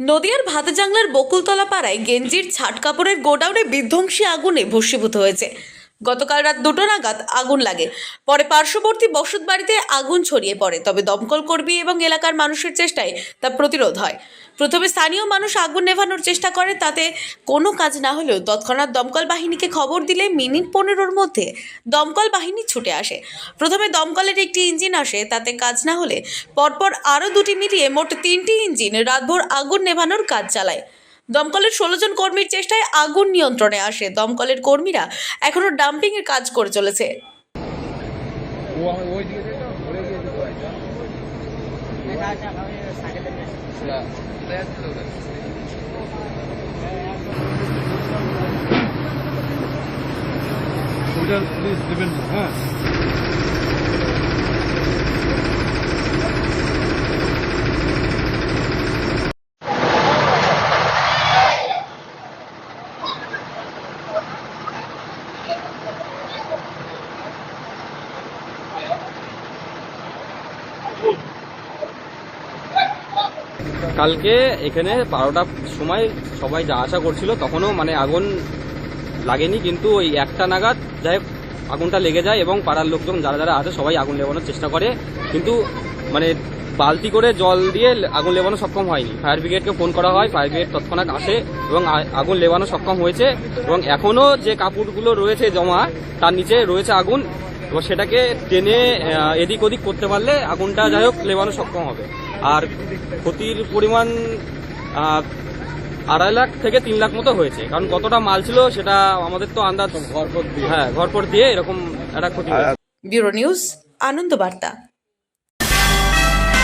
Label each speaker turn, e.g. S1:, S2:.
S1: নদিয়ার ভাতজাংলার বকুলতলা পাড়ায় গেঞ্জির ছাট কাপড়ের গোডাউনে বিধ্বংসী আগুনে ভস্মীভূত হয়েছে। গতকাল রাত দুটো নাগাদ আগুন লাগে। পরে পার্শ্ববর্তী বসত বাড়িতে আগুন ছড়িয়ে পড়ে, তবে দমকল কর্মী এবং এলাকার মানুষের চেষ্টায় তা প্রতিরোধ হয়। প্রথমে স্থানীয় মানুষ আগুন নেভানোর চেষ্টা করে, তাতে কোনো কাজ না হলেও তৎক্ষণাৎ দমকল বাহিনীকে খবর দিলে মিনিট পনেরোর মধ্যে দমকল বাহিনী ছুটে আসে। প্রথমে দমকলের একটি ইঞ্জিন আসে, তাতে কাজ না হলে পরপর আরও দুটি মিলিয়ে মোট তিনটি ইঞ্জিন রাতভর আগুন নেভানোর কাজ চালায়। দমকলের ষোলো জন কর্মীর চেষ্টায় আগুন নিয়ন্ত্রণে আসে। দমকলের কর্মীরা এখনও ডাম্পিংয়ের কাজ করে চলেছে
S2: দিকে যাই না ঘুরে গিয়ে যেতে পারি না কোথায় আসছিল ওটা?
S3: ওইটা প্লিজ দেবেন না হ্যাঁ
S4: কালকে এখানে বারোটার সময় সবাই যা আশা করছিল, তখনও মানে আগুন লাগেনি, কিন্তু ওই একটা নাগাদ যাই আগুনটা লেগে যায় এবং পাড়ার লোকজন যারা যারা আছে সবাই আগুন লেবানোর চেষ্টা করে। কিন্তু মানে বালতি করে জল দিয়ে আগুন লেবানো সক্ষম হয়নি। ফায়ার ব্রিগেডকে ফোন করা হয়, ফায়ার ব্রিগেড তৎক্ষণাৎ আসে এবং আগুন লেবানো সক্ষম হয়েছে এবং এখনও যে কাপড়গুলো রয়েছে জমা, তার নিচে রয়েছে আগুন। এবং সেটাকে টেনে এদিক ওদিক করতে পারলে আগুনটা যাই হোক লেবানো সক্ষম হবে। আর ক্ষতির পরিমাণ আহ, আড়াই লাখ থেকে তিন লাখ মতো হয়েছে। কারণ কতটা মাল ছিল সেটা আমাদের তো আন্দাজ ঘরপর দিয়ে। হ্যাঁ ঘরপর দিয়ে এরকম একটা ক্ষতি
S1: ব্যুরো নিউজ আনন্দ বার্তা।